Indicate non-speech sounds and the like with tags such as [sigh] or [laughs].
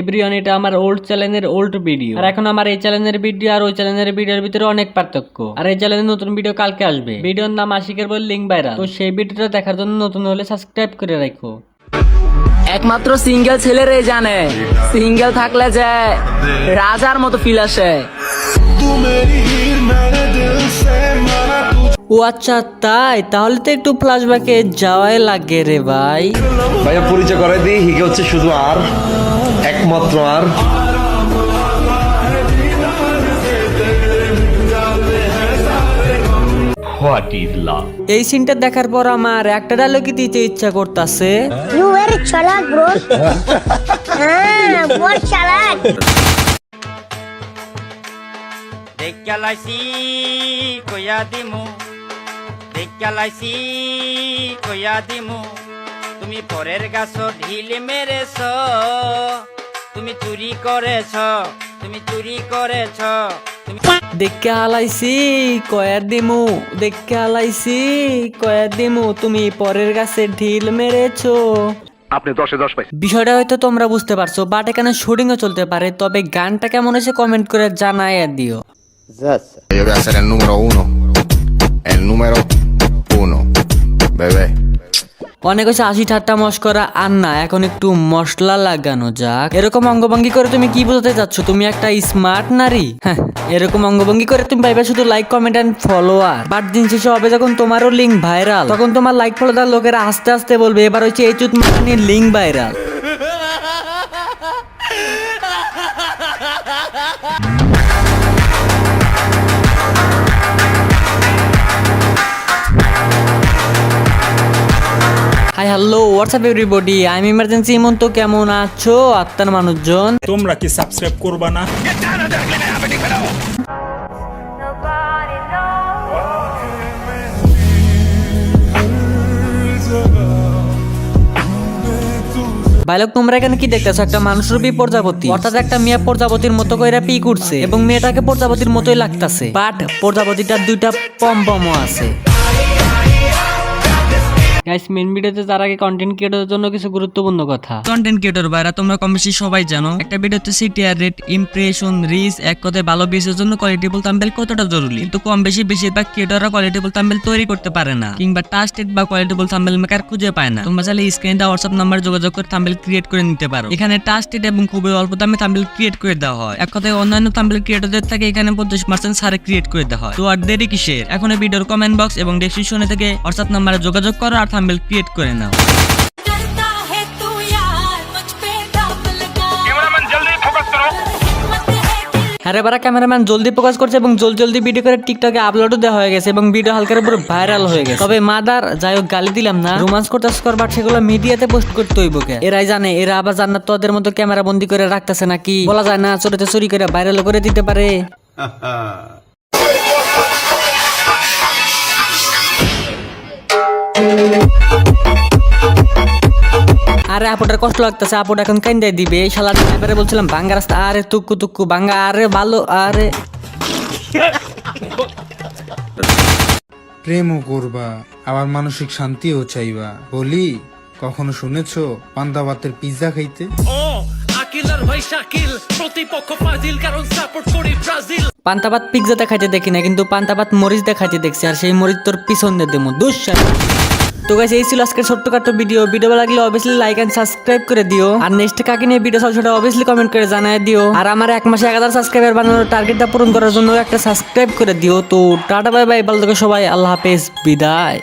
Everyone এটা আমার old চ্যানেলের ওল্ড ভিডিও আর এখন আমার এই চ্যানেলের ভিডিও আর ওই চ্যানেলের ভিডিওর ভিতরে অনেক পার্থক্য। আর এই চ্যানেলের নতুন ভিডিও কালকে আসবে। ভিডিওর নাম আশিকের বল লিঙ্ক ভাইরাল তো সেই ভিডিওটা দেখার জন্য নতুন হলে সাবস্ক্রাইব করে রাখো। একমাত্র সিঙ্গেল ছেলেরাই জানে। সিঙ্গেল থাকলে যে রাজার মতো ফিল আসে। ও আচ্ছা তাই? তাহলে তো একটু ফ্ল্যাশব্যাকে যাওয়াই লাগে রে ভাই। ভাইয়া পরিচয় করে দিই হিগে হচ্ছে শুধু আর। একমাত্র আর এই সিনটা দেখার পর আমার একটা ডায়লগই দিতে ইচ্ছা করতেছে। You very chalak, bro. [laughs] ah, what chalak? দেখা লাইছি কইয়া দিমু দেখা লাইছি কইয়া দিমু তুমি পরের গাছ ঢিল মেরেছ তুমি চুরি করেছ তুমি চুরি করেছ দেখে হালাইছি কয়ার দিমু দেখে হালাইছি কয়ার দিমু তুমি পরের গাছে ঢিল মেরেছো আপনি দশে দশ বিষয়টা হয়তো তোমরা বুঝতে পারছ বাট এখানে শুটিংও চলতে পারে তবে গানটা কেমন হয়েছে কমেন্ট করে জানাই দিও Yo voy a ser el número uno. El número uno. Bebé. অনেক হচ্ছে আশি ঠাট্টা মস্করা আর না, এখন একটু মশলা লাগানো যাক। এরকম অঙ্গভঙ্গি করে তুমি কি বোঝাতে চাচ্ছ? তুমি একটা স্মার্ট নারী? হ্যাঁ এরকম অঙ্গভঙ্গি করে তুমি পাইবে শুধু like comment and follower but দিন শেষে হবে যখন তোমারও লিঙ্ক ভাইরাল তখন তোমার লাইক ফলোদার লোকেরা আস্তে আস্তে বলবে, এবার হচ্ছে এই চুত মানে link viral WhatsApp everybody I am emergency Emon তো কেমন আছো? আত্মার মানুষজন। তোমরা কি সাবস্ক্রাইব করবা না? বাইলক তোমরা এখানে কি দেখতেছো? একটা মানুষের বি প্রজাপতি। অর্থাৎ একটা মেয়ে প্রজাপতির মতো কইরা পি করছে। এবং মেয়েটাকে প্রজাপতির মতোই লাগতাছে। বাট প্রজাপতিটার দুইটা পম পমও আছে। গাইস মেন ভিডিওতে তার আগে কন্টেন্ট ক্রিয়েটরের জন্য কিছু গুরুত্বপূর্ণ কথা। কন্টেন্ট ক্রিয়েটর ভাইরা, তোমরা কম বেশি সবাই জানো, একটা ভিডিওতে সিটিআর রেট ইমপ্রেশন রিচ এক কথায় ভালো ভিউজের জন্য কোয়ালিটেবল কতটা জরুরি? কিন্তু কম বেশি বেশিরভাগ ক্রিয়েটররা কোয়ালিটেবল তৈরি করতে পারে না, কিংবা টাস্টেড বা কোয়ালিটেবল থাম্বনেল মেকার খুঁজে পায় না। তোমরা চাইলে স্ক্রিনে দেওয়া হোয়াটসঅ্যাপ নাম্বার যোগাযোগ করে থাম্বনেল ক্রিয়েট করে নিতে পারো। এখানে টাস্টেড এবং খুবই অল্প দামে থাম্বনেল ক্রিয়েট করে দেওয়া হয়। এক কথায় অন্যান্য থাম্বনেল ক্রিয়েটরদের থেকে এখানে পঞ্চাশ পার্সেন্ট সারে ক্রিয়েট করে দেওয়া হয়। তো আর দেরি কিসের? এখন ভিডিওর কমেন্ট বক্স এবং ডেসক্রিপশনে থেকে হোয়াটসঅ্যাপ নাম্বারে যোগাযোগ করো। আর থাম্বেল ক্রিয়েট করে নাও। হ্যাঁ বারা ক্যামেরাম্যান জলদি প্রকাশ হ্যাঁ করছে এবং জলদি জলদি ভিডিও করে টিকটকে আপলোডও দেওয়া হয়ে গেছে এবং ভিডিও হালকার উপর ভাইরাল হয়ে গেছে। তবে মাদার যাই হোক গালি দিলাম না। রোমান্স করতে করবার সেগুলো মিডিয়াতে পোস্ট করতে হইব কে? এরাই জানে এরা আবার জান্নাত তোদের মতো ক্যামেরা বন্দি করে রাখতেছে নাকি? বলা যায় না চোরে চুরি করে ভাইরাল করে দিতে পারে। [laughs] আরে আপুটার কষ্ট লাগতেছে আপুটা এখন কান্দাই দিবে। এই শালা ড্রাইভারে বলছিলাম ভাঙ্গা রাস্তা আরে তুকু তুক্কু ভাঙ্গা আরে ভালো আরে প্রেমও করবা আবার মানসিক শান্তিও চাইবা। বলি কখনো শুনেছো পান্তা ভাতের পিৎজা খাইতে? পান্তাবাত পিৎজা দেখাইতে দেখি না কিন্তু পান্তাবাত মরিচ দেখাইতে দেখছি, আর সেই মরিচ তোর পিছন দিয়ে দেবো দুঃসার তো গাইস এই ছিল আজকের ছোট্ট কাটো ভিডিও ভিডিও লাগলে অবভিয়াসলি লাইক এন্ড সাবস্ক্রাইব করে দিও। আর নেক্সট কাকে নিয়ে ভিডিও সেটা অবভিয়াসলি কমেন্ট করে জানাই দিও। আর আমার এক মাসে এক হাজার সাবস্ক্রাইবার বানানোর টার্গেটটা পূরণ করার জন্য একটা সাবস্ক্রাইব করে দিও। তো টাটা বাই বাই ভালো থেকে সবাই। আল্লাহ হাফেজ। বিদায়।